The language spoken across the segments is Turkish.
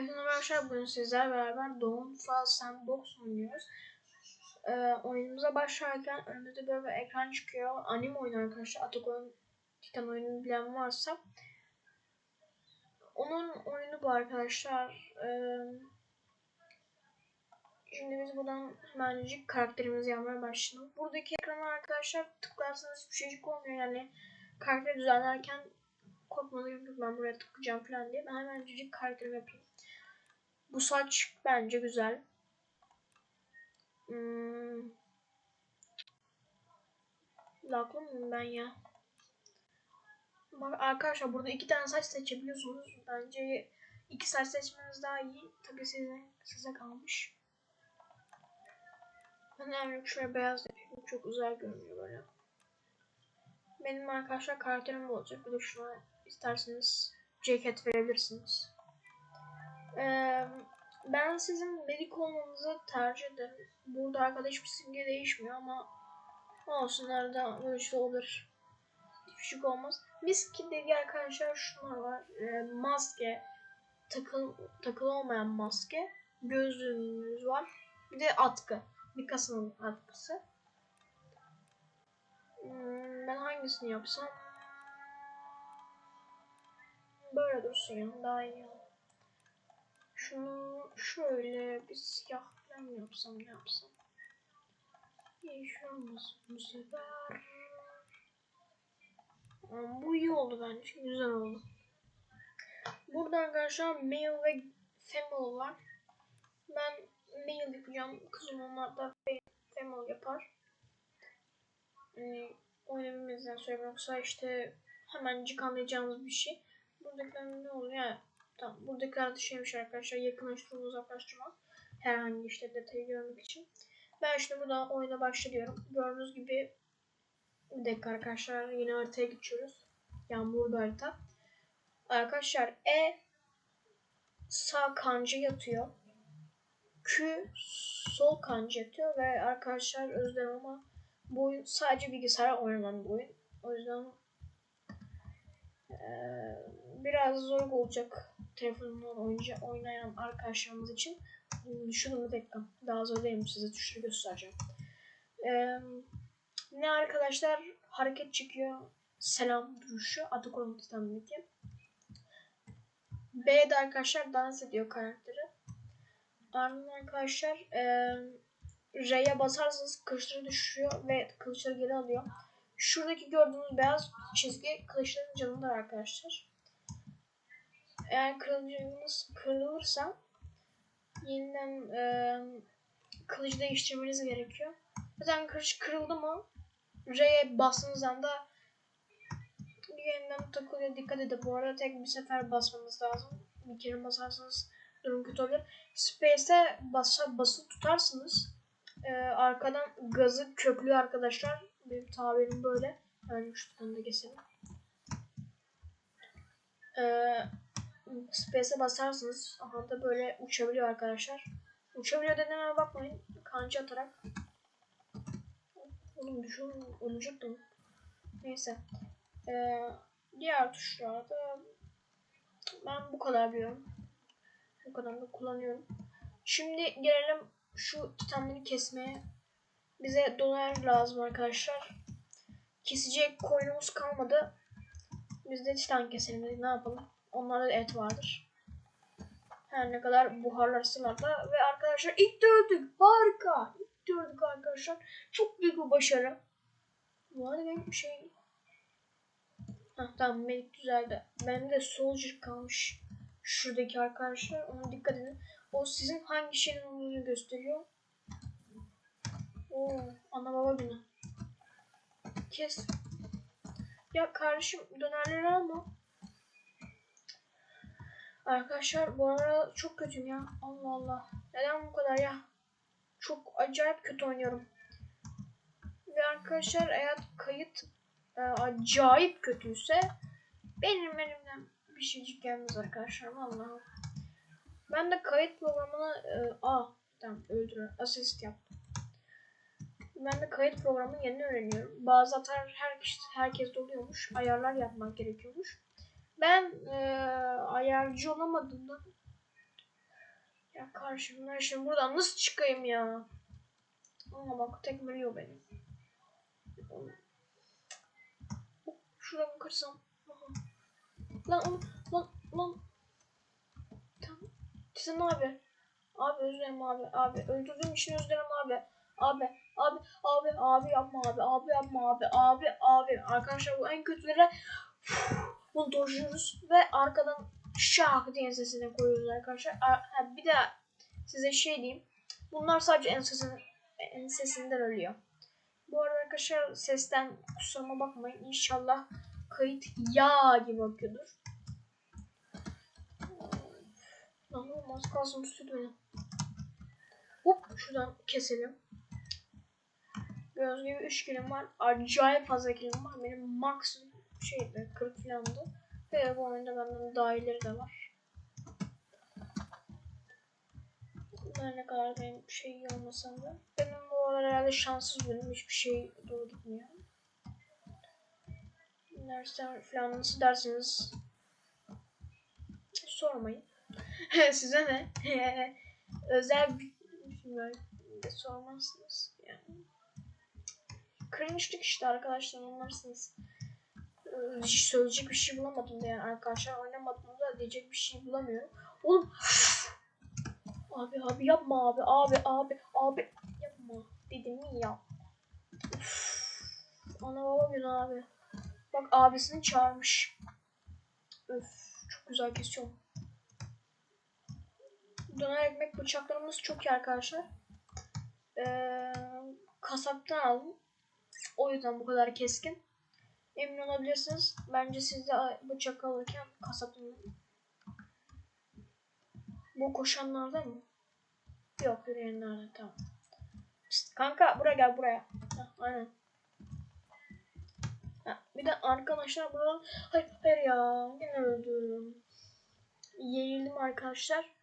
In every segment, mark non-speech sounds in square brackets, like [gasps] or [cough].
Hepinize arkadaşlar bugün sizlerle beraber Dawn Fall Sandbox oynuyoruz. Ee, oyunumuza başlarken önümüzde böyle bir ekran çıkıyor. Anime oyunu arkadaşlar. Atako'nun Titan oyununu bilen varsa. Onun oyunu bu arkadaşlar. Ee, şimdi biz buradan hemencik karakterimizi yapmaya başlayalım. Buradaki ekrana arkadaşlar tıklarsanız hiçbir şeycik olmuyor. Yani karakteri düzenlerken yok. Ben buraya tıklayacağım falan diye. Ben hemen cücük karakterimi yapayım. Bu saç bence güzel. Hmm. Laklı mıyım ben ya? Bak arkadaşlar burada iki tane saç seçebiliyorsunuz. Bence iki saç seçmeniz daha iyi. Tabii size, size kalmış. Ben hemen şöyle beyaz yapayım. Çok güzel görünüyor böyle. Benim arkadaşlar karakterim olacak. Bir de şuna isterseniz ceket verebilirsiniz. Ben sizin medik olmanızı tercih ederim. Burada arkadaş bir simge değişmiyor ama olsun arada şey olur. Şey olmaz. Mis dediği arkadaşlar şunlar var. Ee, maske, takıl, takılı olmayan maske, gözlüğünüz var. Bir de atkı. Mikasa'nın atkısı. Hmm, ben hangisini yapsam? Böyle dursun ya daha iyi. Şunu şöyle bir siyah falan yapsam ne yapsam? Olmasın bu sefer. Ama bu iyi oldu bence. Güzel oldu. Burada arkadaşlar male ve female var. Ben male yapacağım. Kızım onlar da female yapar. Yani oynamamızdan sonra yoksa işte hemencik anlayacağımız bir şey. Buradakiler ne oluyor? Yani, tamam, buradakiler de şeymiş arkadaşlar yakınlaştırma uzaklaştırma. Herhangi işte detayı görmek için. Ben şimdi burada oyuna başlıyorum. Gördüğünüz gibi bir dakika arkadaşlar yine haritaya geçiyoruz. Yağmurlu harita. Arkadaşlar E sağ kancı yatıyor. Q sol kancı yatıyor ve arkadaşlar özlem ama bu oyun sadece bilgisayara oynanan bir oyun. O yüzden ee, biraz zor olacak telefonundan oyunca oynayan arkadaşlarımız için. Şunu bir dakika. Daha zor değilim size tuşları göstereceğim. Ee, ne arkadaşlar hareket çıkıyor. Selam duruşu. Adı konutundaki. B'de arkadaşlar dans ediyor karakteri. Ardından arkadaşlar e, R'ye basarsanız kılıçları düşürüyor ve kılıçları geri alıyor. Şuradaki gördüğünüz beyaz çizgi kılıçların canıdır arkadaşlar. Eğer kılıcınız kırılırsa yeniden e, kılıcı değiştirmeniz gerekiyor. Zaten kılıç kırıldı mı R'ye bastığınız anda yeniden takılıyor. Dikkat edin bu arada tek bir sefer basmanız lazım. Bir kere basarsanız durum kötü olur. Space'e basa, basılı tutarsınız. E, arkadan gazı köklüyor arkadaşlar. Benim tabirim böyle. Yani şuradan da keselim. Ee, Space'e basarsınız. Aha da böyle uçabiliyor arkadaşlar. Uçabiliyor dediğime bakmayın. Kanca atarak. Oğlum düşün olacaktım. Neyse. Ee, diğer tuşlarda ben bu kadar biliyorum. Bu kadar da kullanıyorum. Şimdi gelelim şu titanları kesmeye. Bize dolar lazım arkadaşlar. Kesecek koyunumuz kalmadı. Biz de titan keselim. Ne yapalım? Onlarda da et vardır. Her ne kadar buharlarsalar da. Ve arkadaşlar ilk de öldük. Harika. İlk de öldük arkadaşlar. Çok büyük bir başarı. Bu arada benim şey... Heh, tamam melik düzeldi. Benim de soldier kalmış. Şuradaki arkadaşlar. Ona dikkat edin. O sizin hangi şeyin olduğunu gösteriyor. Oo, ana baba günü. Kes. Ya kardeşim dönerleri alma. Arkadaşlar bu ara çok kötüyüm ya. Allah Allah. Neden bu kadar ya? Çok acayip kötü oynuyorum. Ve arkadaşlar eğer kayıt e, acayip kötüyse benim elimden bir şeycik gelmez arkadaşlar. Vallahi. Ben de kayıt programını e, a tamam öldürün. Asist yaptım. Ben de kayıt programının yeni öğreniyorum. Bazı hatalar herkes, herkes oluyormuş. Ayarlar yapmak gerekiyormuş. Ben e, ayarcı olamadığımdan Ya karşımdan şimdi buradan nasıl çıkayım ya? Ama bak tekmeliyor beni. Şuradan kaçsam. Lan oğlum lan lan. Tamam. Sizin abi. Abi özür dilerim abi. Abi öldürdüğüm için özür dilerim abi. Abi abi abi abi yapma abi. Abi yapma abi. Abi abi. Arkadaşlar bu en kötüleri bunu dojluyoruz ve arkadan şak diye sesini koyuyoruz arkadaşlar. Ha, bir de size şey diyeyim. Bunlar sadece ensesini, ensesinden ölüyor. Bu arada arkadaşlar sesten kusuruma bakmayın. İnşallah kayıt yağ gibi akıyordur. Lan oğlum az kalsın beni. Hop şuradan keselim. Gördüğünüz gibi 3 kilim var. Acayip fazla kilim var. Benim maksimum şeydi 40 falandı. Ve bu oyunda benden daha iyileri de var. Bunlar ne kadar benim şey iyi olmasam da. Benim bu aralar herhalde şanssız benim hiçbir şey doğru gitmiyor. Dersler falan nasıl dersiniz sormayın. [laughs] Size ne? [laughs] Özel bir bilmiyorum. de sormazsınız. Yani. Cringe'lik işte arkadaşlar anlarsınız. Hiç söyleyecek bir şey bulamadım da yani arkadaşlar oynamadığımda diyecek bir şey bulamıyorum. Oğlum Abi abi yapma abi abi abi abi yapma dedim mi ya. Ana baba gün abi. Bak abisini çağırmış. Öf çok güzel kesiyorum. Döner ekmek bıçaklarımız çok iyi arkadaşlar. Ee, kasaptan aldım. O yüzden bu kadar keskin. Emin olabilirsiniz. Bence siz de bıçak alırken kasaptan Bu koşanlarda mı? Yok yürüyenlerde tamam. Pişt, kanka buraya gel buraya. Heh, aynen. Ha, bir de arkadaşlar burada hayır hayır ya yine öldüm. Yenildim arkadaşlar.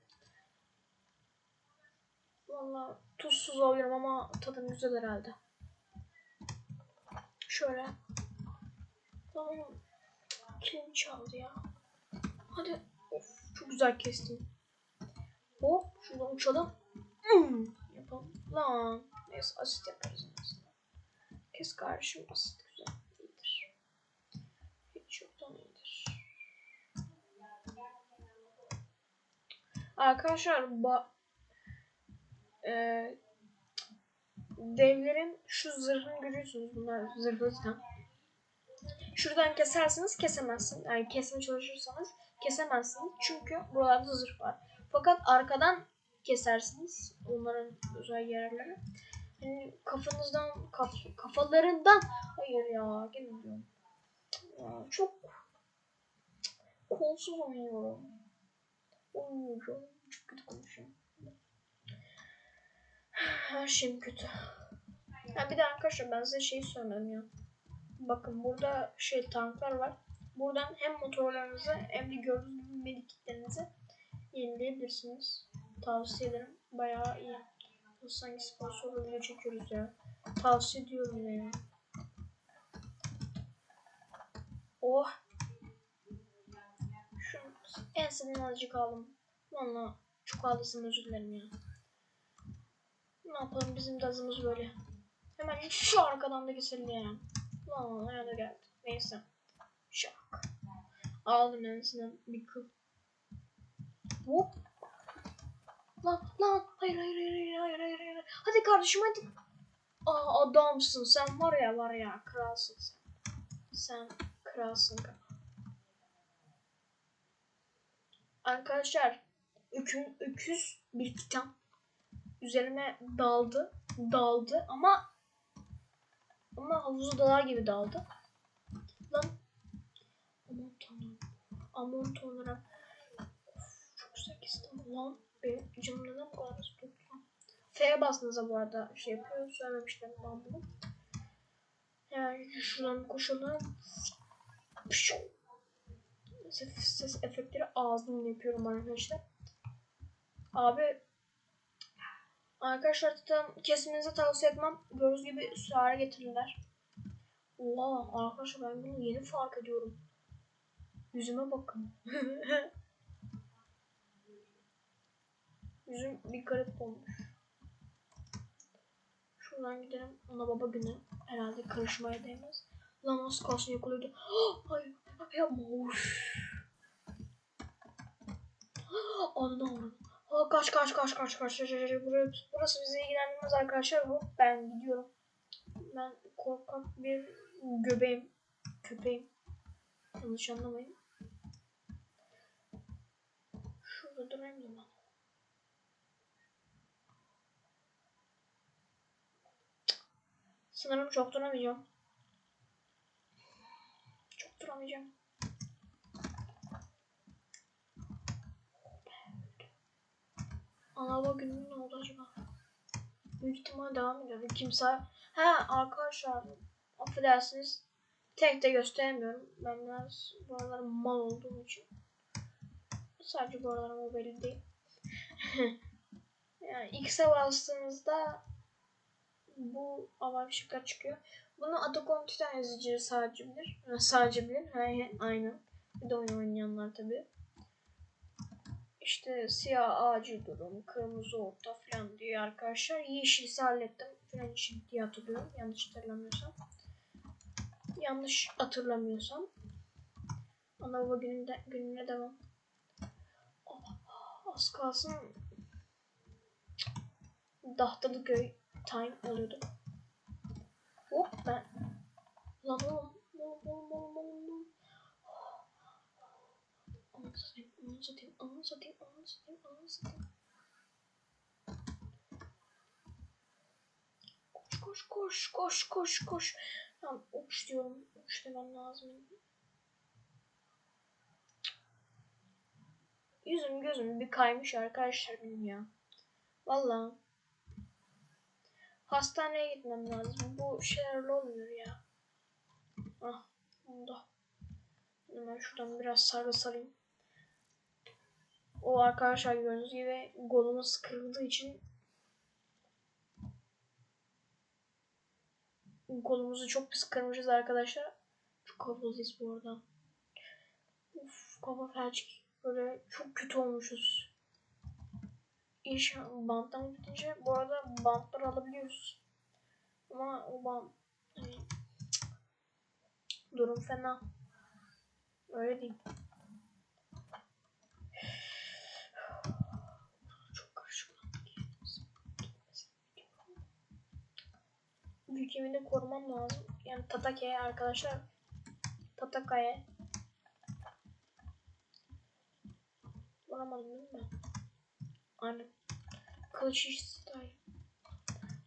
Valla tuzsuz alıyorum ama tadım güzel herhalde. Şöyle. Tamam. Kim çaldı ya? Hadi. Of çok güzel kestim. Hop şuradan uçalım. Hmm, yapalım. Lan. Neyse asit yaparız azından. Kes kardeşim asit güzel. iyidir. Hiç yoktan iyidir. Arkadaşlar ba e, devlerin şu zırhını görüyorsunuz. Bunlar zırhlı tam. Şuradan kesersiniz kesemezsiniz. Yani kesmeye çalışırsanız kesemezsiniz. Çünkü buralarda zırh var. Fakat arkadan kesersiniz onların özel yerleri. Yani kafanızdan, kaf, kafalarından hayır ya gene diyorum. Ya, çok kolsuz oynuyorum. Oynuyorum. Çok kötü konuşuyorum. Her şeyim kötü. Ha bir de arkadaşlar ben size şey sormadım ya. Bakın burada şey tanklar var. Buradan hem motorlarınızı hem de gördüğünüz gibi medikitlerinizi yenileyebilirsiniz. Tavsiye ederim. Bayağı iyi. Sanki sponsor video çekiyoruz ya. Tavsiye ediyorum ya. Oh. Şu en sevdiğim azıcık aldım. Valla çok aldısın özür dilerim ya. Ne yapalım bizim gazımız böyle. Hemen şu arkadan da keselim yani. Lan ayağına geldi. Neyse. Şak. Aldım azından bir kıl. Hop. Lan lan hayır hayır hayır hayır hayır hayır. Hadi kardeşim hadi. Aa adamsın sen var ya var ya kralsın sen. Sen kralsın. Arkadaşlar ökün, öküz bir kitap üzerime daldı daldı ama ama havuzu dalar gibi daldı. Lan aman tanrım aman tanrım çok güzel kestim lan benim canım neden bu kadar tuttu F'ye bastığınızda bu arada şey yapıyor söylemiştim ben bunu. Yani şuradan koşalım. Ses, ses efektleri ağzımla yapıyorum arkadaşlar. Abi Arkadaşlar zaten kesmenizi tavsiye etmem. Gördüğünüz gibi süre getirirler. Oha arkadaşlar ben bunu yeni fark ediyorum. Yüzüme bakın. [laughs] Yüzüm bir garip olmuş. Şuradan gidelim. Ana baba günü. Herhalde karışmaya değmez. Lan nasıl kalsın yakalıyordu. Hayır. [gasps] Yapma. [gasps] Anne avradım. Aa, kaç kaç kaç kaç kaç. Burası, burası bizi ilgilendirmez arkadaşlar. Hop ben gidiyorum. Ben korkak bir göbeğim. Köpeğim. Yanlış anlamayın. Şurada durayım ben. Sanırım çok duramayacağım. Çok duramayacağım. Ana baba günü ne oldu acaba? Büyük ihtimal devam ediyor. Kimse... Ha arkadaşlar affedersiniz. Tek de gösteremiyorum. Ben biraz bu aralar mal olduğum için. Sadece bu aralar belli değil. [laughs] yani X'e bastığınızda bu avar şıklar çıkıyor. Bunu Atacom Titan yazıcı sadece bilir. Sadece bilir. Aynen. Bir de oyun oynayanlar tabi. İşte siyah acil durum, kırmızı orta falan diye arkadaşlar. Yeşilse hallettim. Falan için diye hatırlıyorum. Yanlış hatırlamıyorsam. Yanlış hatırlamıyorsam. Ana baba gününde, gününe devam. Oh, az kalsın Dahtalıköy time oluyordu. Hop ben. Lan. Oğlum oğlum oğlum oğlum. oğlum. Ananı satayım, ananı satayım, ananı satayım, ananı satayım. Koş koş koş koş koş koş. Tamam uç diyorum. Uç demem lazım. Yüzüm gözüm bir kaymış arkadaşlar benim ya. Vallahi. Hastaneye gitmem lazım. Bu şeyler olmuyor ya. Ah, oldu. Hemen şuradan biraz sarı sarayım. O arkadaşlar gördüğünüz gibi kolumuz kırıldığı için kolumuzu çok pis kırmışız arkadaşlar. Çok havalıyız bu arada. Uf kafa felç. Böyle çok kötü olmuşuz. İş banttan bitince bu arada bantlar alabiliyoruz. Ama o bant durum fena. Öyle değil. Çok karışık. Ülkemi de korumam lazım. Yani Tatake'ye arkadaşlar. Tatake'ye. Vuramadım değil mi? Aynen. Kılıç style.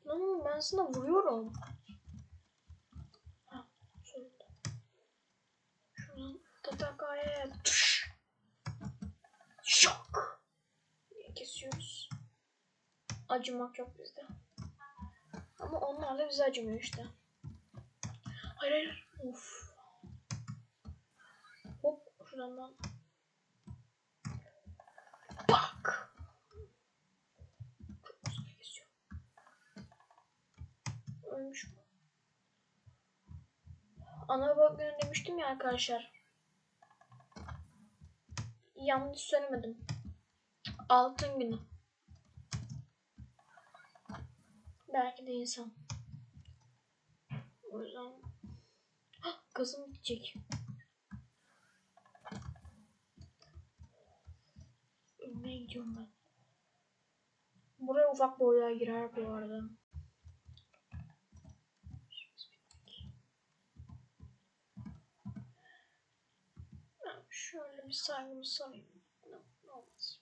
Lan oğlum ben sana vuruyorum. Ha, sonunda. Şuradan Tatake'ye. Tuş. Şok. kesiyoruz. Acımak yok bizde. Ama onlar da bize acımıyor işte. Hayır hayır. Of. Hop şuradan ben. Bak. Çok uzun kesiyor. Ölmüş mü? Ana baba günü demiştim ya arkadaşlar. Yanlış söylemedim. Altın günü. Belki de insan. O yüzden Hah, gazım gidecek. Ölmeye gidiyorum ben. Buraya ufak boylar girer bu arada. Şöyle bir saygımı sarayım. Ne, ne olmaz.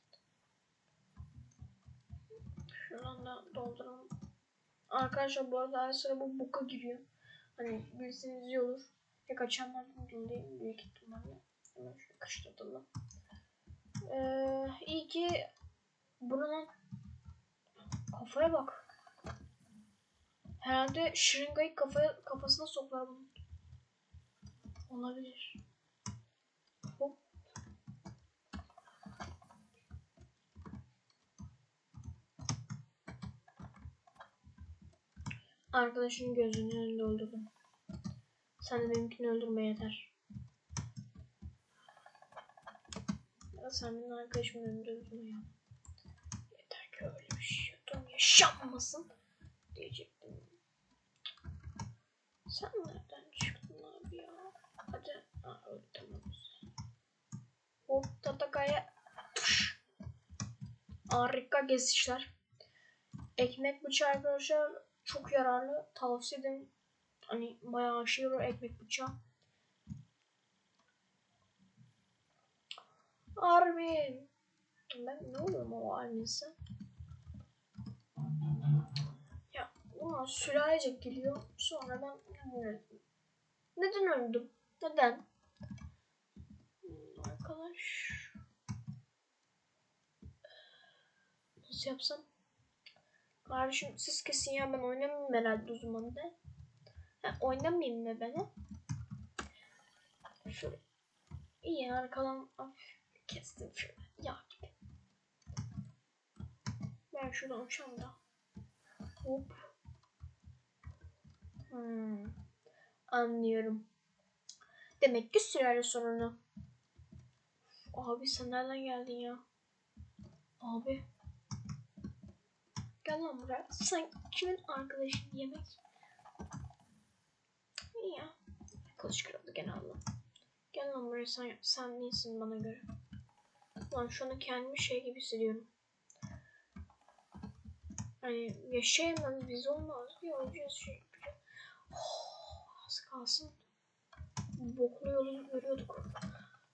Şuradan da dolduralım. Arkadaşlar bu arada her sıra bu buka giriyor. Hani bilseniz iyi olur. Pek açanlardan dolayı büyük ihtimalle. Hemen şöyle kışlatalım. Ee, iyi ki bunun kafaya bak. Herhalde şırıngayı kafaya, kafasına soklar bunun. Olabilir. Arkadaşın gözünün önünde öldürdüm. Sen de benimkini öldürme yeter. Ya sen benim arkadaşımın önünde öldürme ya. Yeter ki öyle bir yaşanmasın diyecektim. Sen nereden çıktın abi ya? Hadi. Ha, öyle tamam. Hop tatakaya. Harika gezişler. Ekmek bıçağı arkadaşlar çok yararlı. Tavsiye ederim. Hani bayağı aşırı ekmek bıçağı. Armin. Ben ne oluyorum o Armin'se? Ya ulan sülalecek geliyor. Sonra ben öldüm. Neden öldüm? Neden? Arkadaş. Nasıl yapsam? Kardeşim siz kesin ya ben oynamayayım herhalde o zaman da. Ha, oynamayayım mı beni? Şöyle. İyi arkadan kestim şöyle. Ya gibi. Ben şuradan uçacağım da. Hop. Hmm. Anlıyorum. Demek ki süreli sorunu. Abi sen nereden geldin ya? Abi. Gel lan buraya. Sen kimin arkadaşın yemek? İyi ya. Kılıç kırıldı gene Allah. Gel lan buraya sen, sen değilsin bana göre. Lan şu anda kendimi şey gibi hissediyorum. Hani yaşayamaz biz olmaz diye olacağız şey. Oh, az kalsın. Boklu yolu görüyorduk.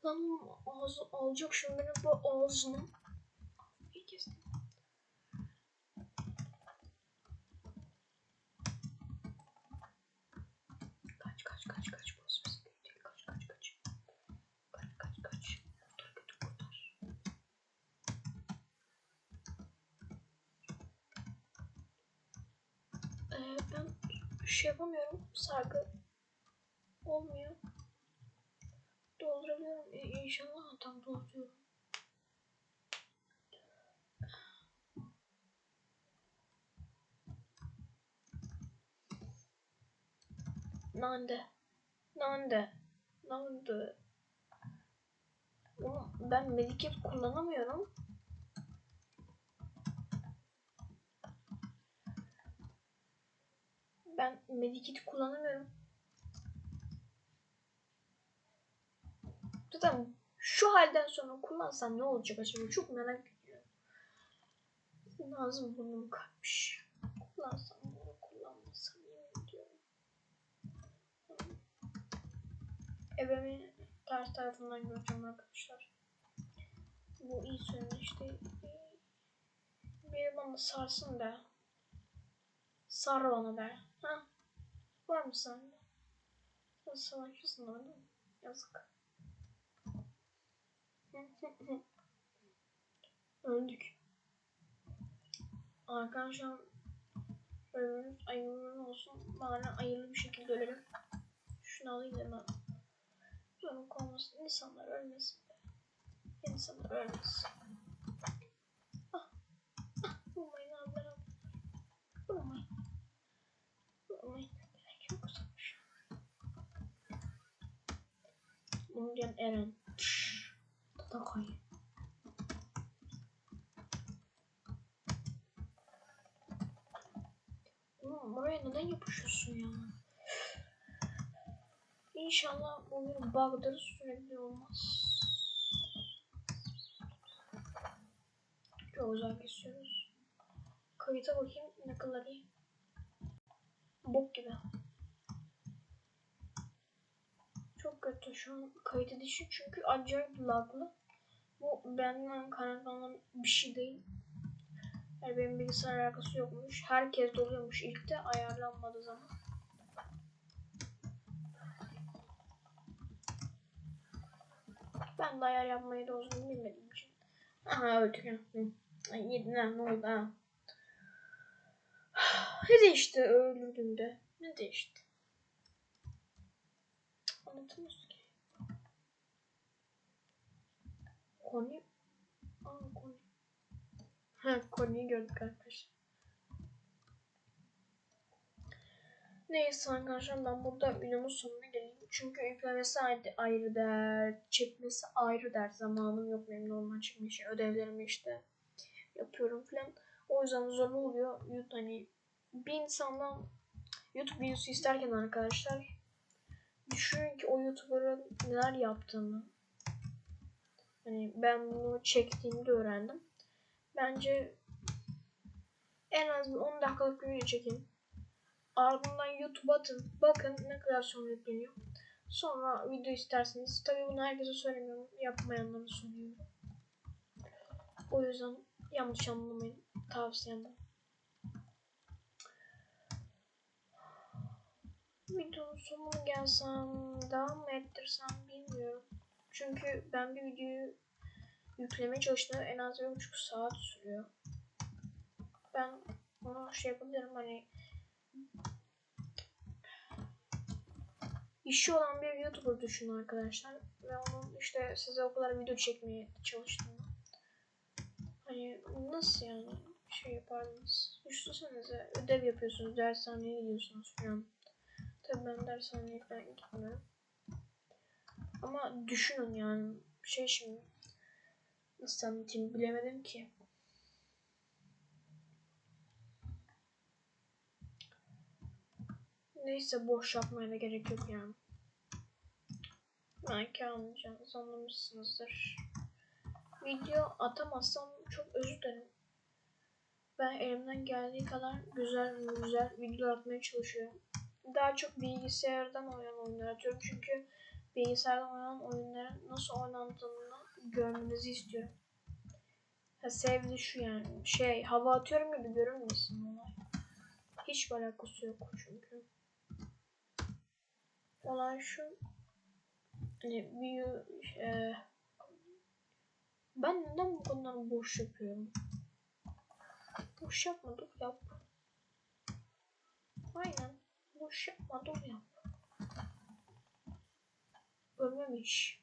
Lan ağzı alacak şimdi benim bu ağzını. İyi kestim. Kaç kaç boss bizi değil kaç kaç kaç. Kaç kaç kaç. Kurtar götür kurtar. Ee, ben şey yapamıyorum. Sargı olmuyor. Doldurabiliyorum. Ee, inşallah tam dolduruyorum. Nande. Nande. Nande. Oğlum ben medikit kullanamıyorum. Ben medikit kullanamıyorum. Zaten şu halden sonra kullansam ne olacak acaba? Çok merak ediyorum. Nazım burnum kalkmış. Kullansam mı kullanmasam yemin ediyorum. Evimin ters tarafından göreceğim arkadaşlar. Bu iyi söylüyor işte. Bir bana sarsın be. Sar bana be. Ha? Var mı sende? Sen savaşçısın mı? Yazık. [laughs] Öldük. Arkadaşlar ölümümüz ayırlı olsun. Bari ayırlı bir şekilde ölelim. Şunu alayım da Zorluk olmasın. İnsanlar ölmesin. İnsanlar ölmesin. Ah. Ah. Vurmayın abiler. Vurmayın. Vurmayın. Gerek yok Eren. Takay. Oğlum buraya neden yapışıyorsun ya? İnşallah bir bug'dır sürekli olmaz. Çok güzel kesiyoruz. Kayıta bakayım ne kadar iyi. Bok gibi. Çok kötü şu an kayıt edişi çünkü acayip laglı. Bu benden kaynaklanan bir şey değil. Yani benim bilgisayar alakası yokmuş. Herkes doluyormuş ilk de ayarlanmadığı zaman. Ben de ayar yapmayı da uzun bilmediğim için. Aha öldük ya. Ha ne oldu ha. [sighs] Ne değişti öldürdüğümde? Ne değişti? Anlatamıyorsun ki. Koni. Aa Koni. Ha Koni'yi gördük arkadaşlar. Neyse arkadaşlar ben burada videonun sonuna geleyim. Çünkü yüklemesi ayrı, ayrı dert, çekmesi ayrı dert. Zamanım yok benim normal çekmek için. Ödevlerimi işte yapıyorum falan. O yüzden zorlu oluyor. YouTube hani bir insandan YouTube videosu isterken arkadaşlar düşünün ki o YouTuber'ın neler yaptığını. Hani ben bunu çektiğimde öğrendim. Bence en az bir 10 dakikalık bir video çekin. Ardından YouTube'a atın. Bakın ne kadar sonra yükleniyor. Sonra video isterseniz. Tabii bunu herkese söylemiyorum. Yapmayanlara söylüyorum. O yüzden yanlış anlamayın. Tavsiyem. Videonun sonuna gelsem, devam mı ettirsem bilmiyorum. Çünkü ben bir videoyu yüklemeye çalıştığımda en az bir buçuk saat sürüyor. Ben onu şey yapabilirim hani işi olan bir YouTuber düşünün arkadaşlar. Ve onun işte size o kadar video çekmeye çalıştığını. Hani nasıl yani şey yapardınız? Düşünsenize ödev yapıyorsunuz, dershaneye gidiyorsunuz falan. Tabii ben dershaneye falan gitmiyorum. Ama düşünün yani şey şimdi nasıl anlatayım bilemedim ki. Neyse boş yapmaya da gerek yok yani. Belki anlayacağınızı anlamışsınızdır. Video atamazsam çok özür dilerim. Ben elimden geldiği kadar güzel güzel video atmaya çalışıyorum. Daha çok bilgisayardan oynanan oyunlar atıyorum çünkü bilgisayardan oynanan oyunların nasıl oynandığını görmenizi istiyorum. Ha, sevdi şu yani şey hava atıyorum gibi görünmesin olay. Hiç alakası yok çünkü. Olay şu hani bir e, ben neden bu kadar boş yapıyorum? Boş yapma dur yap. Aynen. Boş yapma dur yap. Ölmemiş.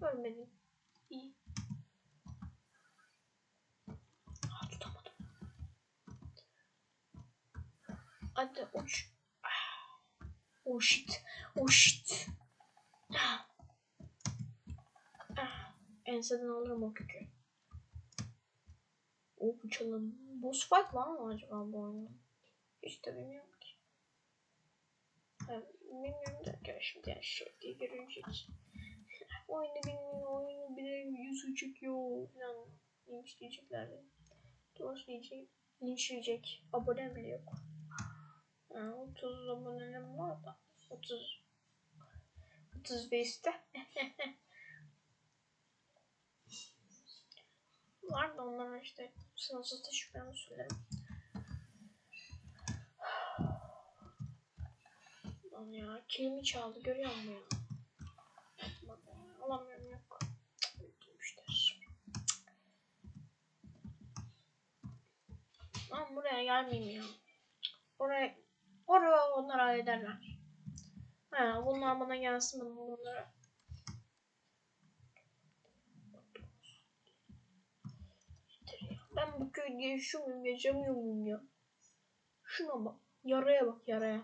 Ölmedim. İyi. Ah, tutamadım. Hadi uç. Oh shit. Oh shit. Ah. Enseden alırım o kökü. O uçalım. Boss fight var mı acaba bu oyunda? Hiç de bilmiyorum ki. Yani bilmiyorum gel şimdi yani şey diye görünecek. [laughs] oyunu bilmiyor, oyunu bile yüzü çıkıyor falan. Linç diyecekler. Dost diyecek, linçleyecek. Abonem bile yok. Yani 30 abonem var da. 30 35'te. [laughs] var da onlara işte sınırsız teşviklerini söylerim. Lan ya kilimi çaldı görüyor musun ya? Alamıyorum yok. Bitmişler. Lan buraya gelmeyeyim ya. Oraya oraya onlar hallederler. Ha, bunlar bana gelsin ben bunlara. Ben bu köyde yaşıyor muyum, ya? Şuna bak. Yaraya bak yaraya.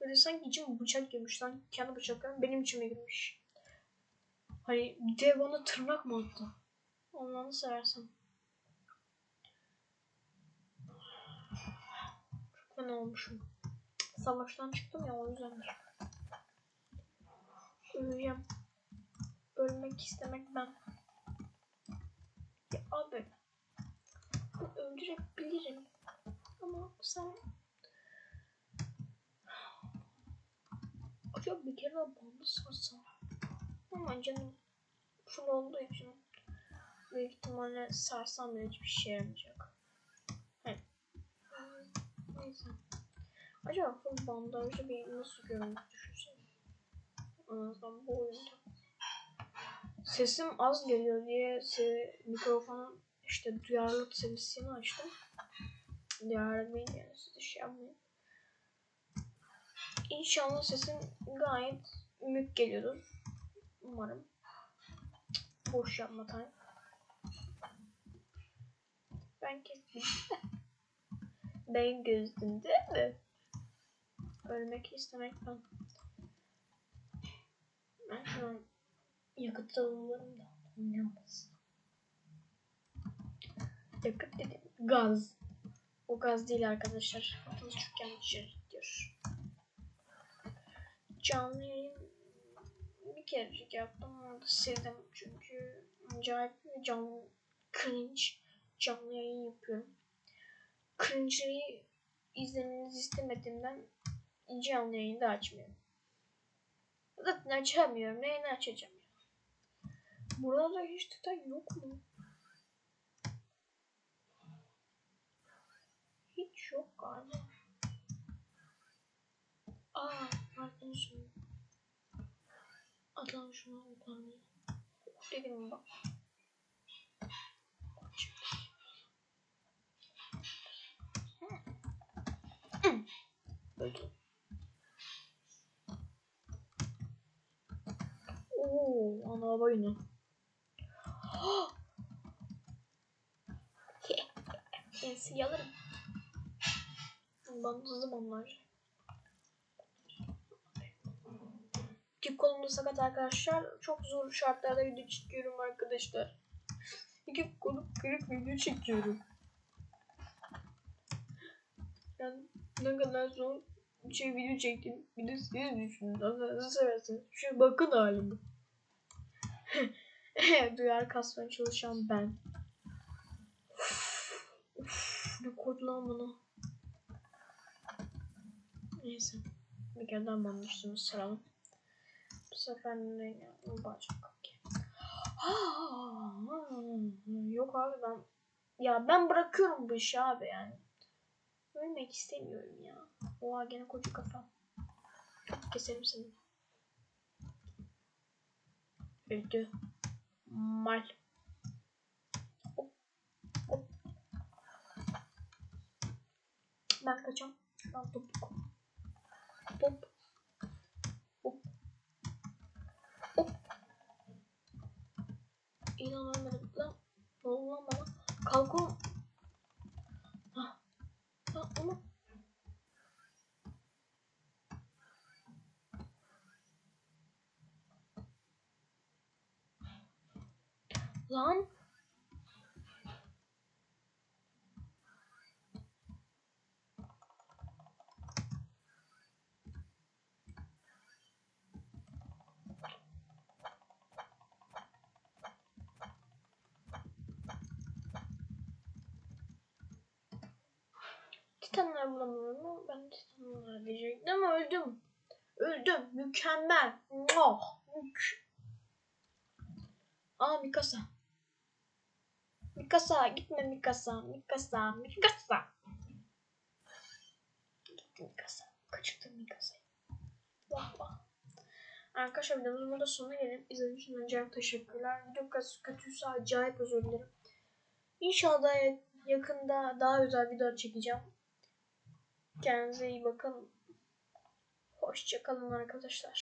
Böyle sanki içim bıçak girmiş. Sanki kendi bıçaklarım benim içime girmiş. Hani dev bana tırnak mı attı? Ondan seversen. Çok fena olmuşum. Savaştan çıktım ya o yüzdendir. Öleceğim. Ölmek istemek ben. Ya abi. Öldürebilirim. Ama sen Acaba bir kere daha bandı sarsam. Ama canım full olduğu için büyük ihtimalle sarsam bile hiçbir şey yaramayacak. Evet. Neyse. Acaba full bandajlı bir nasıl görüntü düşünsene. En azından bu oyunda. Sesim az geliyor diye mikrofonun işte duyarlılık seviyesini açtım. Duyarlı yani siz şey yapmayın. İnşallah sesim gayet mük geliyordur. Umarım. Boş yapma time. Ben kestim. [laughs] ben gözüm değil mi? Ölmek istemek ben. Şu an yakıt alıyorum da. Olmaz. Yakıt dedim. Gaz. O gaz değil arkadaşlar. Kafanız çok yanlış yere gidiyor. Canlı yayın bir kerecik yaptım. Onu da sildim çünkü acayip canlı cringe canlı yayın yapıyorum. Cringe'yi izlemenizi istemediğimden canlı yayını da açmıyorum. Zaten açamıyorum. Neyini açacağım ya? Burada hiç detay yok mu? Hiç yok galiba. Aa, pardon şunu. Atalım şunu yukarıya. Dedim bak. Öldüm. Oo, ana bayını. Ensi alırım. Bandızım onlar. İki kolumda sakat arkadaşlar. Çok zor şartlarda video çekiyorum arkadaşlar. [laughs] İki kolum kırık video çekiyorum. Yani ne kadar zor şey video çektim. Bir de siz düşünün. Nasıl seversiniz? Şu bakın halime. [laughs] Duyar kasmaya çalışan ben. Ne koydu lan bunu? Neyse. Bir kere daha banmıştığımız saralım. Bu sefer ne ya? Bacak. [gasps] Yok abi ben ya ben bırakıyorum bu işi abi yani. Ölmek istemiyorum ya. Oha gene koca kafa. Keserim seni. Öldü. Mal. Hop. Hop. Ben kaçam. Ben topuk. Hop. Hop. Hop. İnanamadım lan. Ne oldu lan bana? Kalk oğlum. Hah. Ha, ama Lan. Titanlar bulamıyorum ama ben titanlar diyecektim ama öldüm. Öldüm. Mükemmel. Oh. Mük. Aa Mikasa. Mikasa gitme Mikasa. Mikasa. Mikasa. Gitti Mikasa. Kaçırdım Mikasa'yı. Vah vah. Arkadaşlar videomuzun burada sonuna gelip izlediğiniz için acayip teşekkürler. Video kötü- kötüyse acayip özür dilerim. İnşallah yakında daha güzel videolar çekeceğim. Kendinize iyi bakın. Hoşçakalın arkadaşlar.